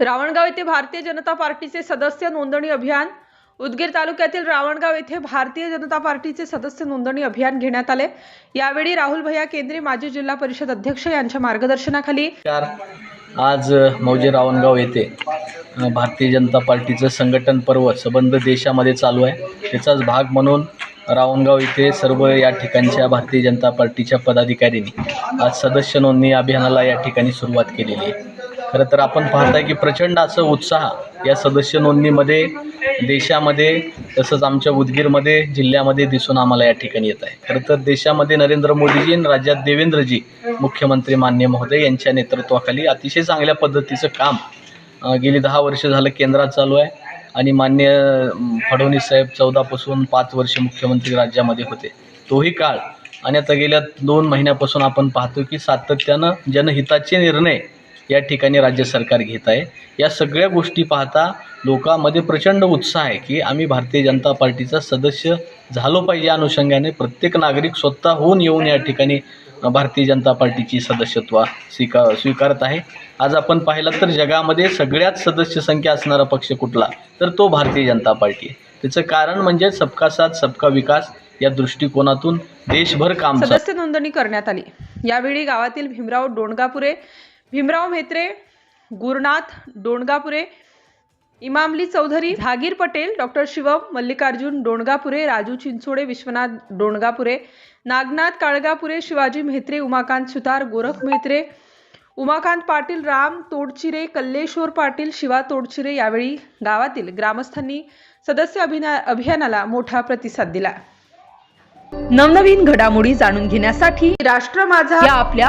रावणगाव येथे भारतीय जनता पार्टीचे सदस्य नोंदणी अभियान. उदगीर तालुक्यातील रावणगाव येथे भारतीय जनता पार्टीचे सदस्य नोंदणी अभियान घेण्यात आले. यावेळी राहुल भैया केंद्रीय माजी जिल्हा परिषद अध्यक्ष यांच्या मार्गदर्शनाखाली आज मौजे रावणगाव येथे भारतीय जनता पार्टीचं संघटन पर्व संबंध देशामध्ये चालू आहे. त्याचाच भाग म्हणून रावणगाव येथे सर्व या ठिकाणच्या भारतीय जनता पार्टीच्या पदाधिकाऱ्यांनी आज सदस्य नोंदणी अभियानाला या ठिकाणी सुरुवात केलेली आहे. खरं तर आपण पाहताय की प्रचंड असं उत्साह या सदस्य नोंदणीमध्ये देशामध्ये तसंच आमच्या उदगीरमध्ये जिल्ह्यामध्ये दिसून आम्हाला या ठिकाणी येत आहे. खरं तर देशामध्ये नरेंद्र मोदीजी आणि राज्यात देवेंद्रजी मुख्यमंत्री मान्य महोदय यांच्या नेतृत्वाखाली अतिशय चांगल्या पद्धतीचं काम गेली दहा वर्ष झालं केंद्रात चालू आहे आणि मान्य फडणवीस साहेब चौदापासून पाच वर्ष मुख्यमंत्री राज्यामध्ये होते. तोही काळ आणि आता गेल्या दोन महिन्यापासून आपण पाहतो की सातत्यानं जनहिताचे निर्णय या ठिकाणी राज्य सरकार घेत आहे. या सगळ्या गोष्टी पाहता लोकांमध्ये प्रचंड उत्साह आहे की आम्ही भारतीय जनता पार्टीचा सदस्य झालो पाहिजे या अनुषंगाने प्रत्येक नागरिक स्वतःहून येऊन या ठिकाणी भारतीय जनता पार्टीची सदस्यत्व स्वीका स्वीकारत आहे. आज आपण पाहिलं तर जगामध्ये सगळ्यात सदस्य संख्या असणारा पक्ष कुठला? तर तो भारतीय जनता पार्टी आहे. त्याचं कारण म्हणजे सबका साथ सबका विकास या दृष्टिकोनातून देशभर काम सदस्य नोंदणी करण्यात आली. यावेळी गावातील भीमराव डोणगापुरे भीमराव म्हेत्रे गुरुनाथ डोणगापुरे इमामली चौधरी झागीर पटेल डॉक्टर शिवम मल्लिकार्जुन डोणगापुरे राजू चिंचोडे विश्वनाथ डोणगापुरे नागनाथ काळगापुरे शिवाजी म्हेत्रे उमाकांत सुतार गोरख म्हेत्रे उमाकांत पाटील राम तोडचिरे कल्लेश्वर पाटील शिवा तोडचिरे यावेळी गावातील ग्रामस्थांनी सदस्य अभिना अभियानाला मोठा प्रतिसाद दिला. नवनवीन घडामोडी जाणून घेण्यासाठी राष्ट्र माझा या आपल्या